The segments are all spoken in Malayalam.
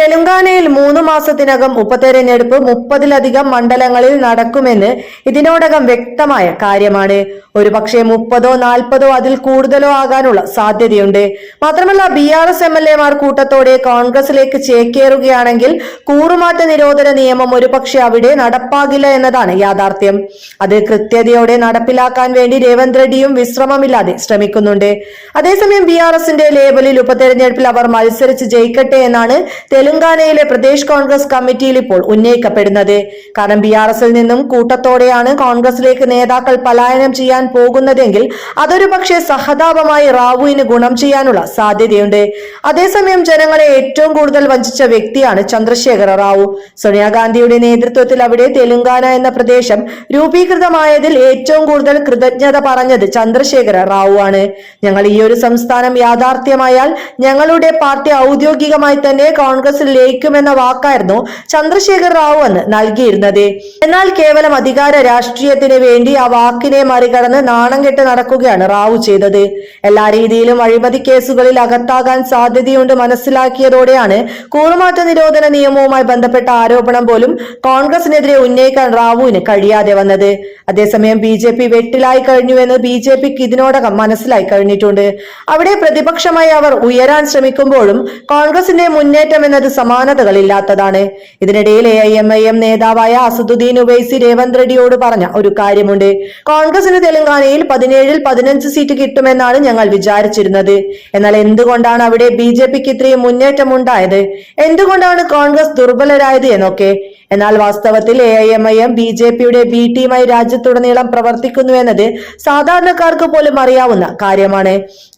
തെലങ്കാനയിൽ മൂന്ന് മാസത്തിനകം ഉപതെരഞ്ഞെടുപ്പ് മുപ്പതിലധികം മണ്ഡലങ്ങളിൽ നടക്കുമെന്ന് ഇതിനോടകം വ്യക്തമായ കാര്യമാണ്. ഒരുപക്ഷെ മുപ്പതോ നാൽപ്പതോ അതിൽ കൂടുതലോ ആകാനുള്ള സാധ്യതയുണ്ട്. മാത്രമല്ല B R S M L എമാർ കൂട്ടത്തോടെ കോൺഗ്രസിലേക്ക് ചേക്കേറുകയാണെങ്കിൽ കൂറുമാറ്റ നിരോധന നിയമം ഒരുപക്ഷെ അവിടെ നടപ്പാകില്ല എന്നതാണ് യാഥാർത്ഥ്യം. അത് കൃത്യതയോടെ നടപ്പിലാക്കാൻ വേണ്ടി രേവന്ത് റെഡ്ഡിയും വിശ്രമമില്ലാതെ ശ്രമിക്കുന്നുണ്ട്. അതേസമയം ബി ആർ എസിന്റെ ലേബലിൽ ഉപതെരഞ്ഞെടുപ്പിൽ അവർ മത്സരിച്ച് ജയിക്കട്ടെ എന്നാണ് തെലങ്കാനയിലെ പ്രദേശ് കോൺഗ്രസ് കമ്മിറ്റിയിൽ ഇപ്പോൾ ഉന്നയിക്കപ്പെടുന്നത്. കാരണം ബി ആർ എസിൽ നിന്നും കൂട്ടത്തോടെയാണ് കോൺഗ്രസിലേക്ക് നേതാക്കൾ പലായനം ചെയ്യാൻ പോകുന്നതെങ്കിൽ അതൊരു പക്ഷേ സഹതാപമായി റാവുവിന് ഗുണം ചെയ്യാനുള്ള സാധ്യതയുണ്ട്. അതേസമയം ജനങ്ങളെ ഏറ്റവും കൂടുതൽ വഞ്ചിച്ച വ്യക്തിയാണ് ചന്ദ്രശേഖര റാവു. സോണിയാഗാന്ധിയുടെ നേതൃത്വത്തിൽ അവിടെ തെലങ്കാന എന്ന പ്രദേശം രൂപീകൃതമായതിൽ ഏറ്റവും കൂടുതൽ കൃതജ്ഞത പറഞ്ഞത് ചന്ദ്രശേഖര റാവു ആണ് ഞങ്ങൾ ഈ ഒരു സംസ്ഥാനം യാഥാർത്ഥ്യമായാൽ ഞങ്ങളുടെ പാർട്ടി ഔദ്യോഗികമായി തന്നെ കോൺഗ്രസിൽ ലയിക്കുമെന്ന വാക്കായിരുന്നു ചന്ദ്രശേഖർ റാവു അന്ന് നൽകിയിരുന്നത്. എന്നാൽ കേവലം അധികാര രാഷ്ട്രീയത്തിന് വേണ്ടി ആ വാക്കിനെ മറികടന്ന് നാണം കെട്ട് നടക്കുകയാണ് റാവു ചെയ്തത്. എല്ലാ രീതിയിലും അഴിമതി കേസുകളിൽ അകത്താകാൻ സാധ്യതയുണ്ട് മനസ്സിലാക്കിയതോടെയാണ് കൂറുമാറ്റ നിരോധന നിയമവുമായി ബന്ധപ്പെട്ട ആരോപണം പോലും കോൺഗ്രസിനെതിരെ ഉന്നയിക്കാൻ റാവുവിന് കഴിയാതെ വന്നത്. അതേസമയം ബി ജെ പി വെട്ടിലായി കഴിഞ്ഞുവെന്ന് ബി ജെ പിക്ക് ഇതിനോടകം മനസ്സിലായി കഴിഞ്ഞിട്ടുണ്ട്. അവിടെ പ്രതിപക്ഷമായി അവർ ഉയരാൻ ശ്രമിക്കുമ്പോഴും കോൺഗ്രസിന്റെ മുന്നേറ്റം എന്നത് സമാനതകളില്ലാത്തതാണ്. ഇതിനിടയിൽ A I M I M നേതാവായ അസദുദ്ദീൻ ഉവൈസി രേവന്ത് റെഡ്ഡിയോട് പറഞ്ഞ ഒരു കാര്യമുണ്ട്. കോൺഗ്രസിന് തെലങ്കാനയിൽ പതിനേഴിൽ പതിനഞ്ച് സീറ്റ് കിട്ടുമെന്നാണ് ഞങ്ങൾ വിചാരിച്ചിരുന്നത്. എന്നാൽ എന്തുകൊണ്ടാണ് അവിടെ ബി ജെ പിക്ക് ഇത്രയും മുന്നേറ്റം ഉണ്ടായത് എന്തുകൊണ്ടാണ് കോൺഗ്രസ് ദുർബലരായത് എന്നൊക്കെ. എന്നാൽ വാസ്തവത്തിൽ A I M I M B J പിയുടെ ബി ടീമായി രാജ്യത്തുടനീളം പ്രവർത്തിക്കുന്നു എന്നത് സാധാരണക്കാർക്ക് പോലും അറിയാവുന്ന കാര്യമാണ്.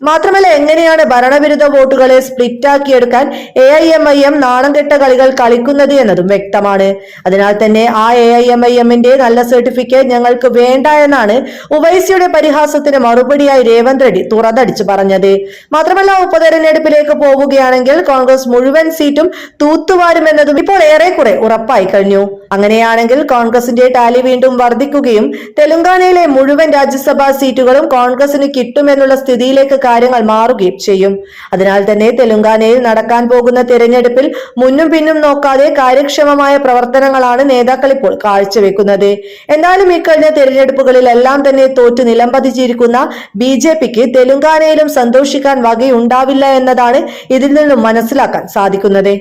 മാത്രമല്ല എങ്ങനെയാണ് ഭരണവിരുദ്ധ വോട്ടുകളെ split ആക്കിയെടുക്കാൻ A I M I M നാണം കെട്ട കളികൾ കളിക്കുന്നത് എന്നതും വ്യക്തമാണ്. അതിനാൽ തന്നെ ആ എ ഐ എം ഐ എമ്മിന്റെ നല്ല സർട്ടിഫിക്കറ്റ് ഞങ്ങൾക്ക് വേണ്ട എന്നാണ് ഉവൈസിയുടെ പരിഹാസത്തിന് മറുപടിയായി രേവന്ത് റെഡ്ഡി തുറന്നടിച്ചു പറഞ്ഞത്. മാത്രമല്ല ഉപതെരഞ്ഞെടുപ്പിലേക്ക് പോവുകയാണെങ്കിൽ കോൺഗ്രസ് മുഴുവൻ സീറ്റും തൂത്തുവാരുമെന്നതും ഇപ്പോൾ ഏറെക്കുറെ ഉറപ്പായി കഴിഞ്ഞു. അങ്ങനെയാണെങ്കിൽ കോൺഗ്രസിന്റെ ടാലി വീണ്ടും വർദ്ധിക്കുകയും തെലങ്കാനയിലെ മുഴുവൻ രാജ്യസഭാ സീറ്റുകളും കോൺഗ്രസിന് കിട്ടുമെന്നുള്ള സ്ഥിതിയിലേക്ക് കാര്യങ്ങൾ മാറുകയും ചെയ്യും. അതിനാൽ തന്നെ തെലങ്കാനയിൽ നടക്കാൻ പോകുന്ന തെരഞ്ഞെടുപ്പിൽ മുന്നും പിന്നും നോക്കാതെ കാര്യക്ഷമമായ പ്രവർത്തനങ്ങളാണ് നേതാക്കൾ ഇപ്പോൾ കാഴ്ചവെക്കുന്നത്. എന്നാലും ഇക്കഴിഞ്ഞ തെരഞ്ഞെടുപ്പുകളിലെല്ലാം തന്നെ തോറ്റു നിലംപതിച്ചിരിക്കുന്ന ബി ജെ പിക്ക് തെലുങ്കാനയിലും സന്തോഷിക്കാൻ വകയുണ്ടാവില്ല എന്നതാണ് ഇതിൽ നിന്നും മനസ്സിലാക്കാൻ സാധിക്കുന്നത്.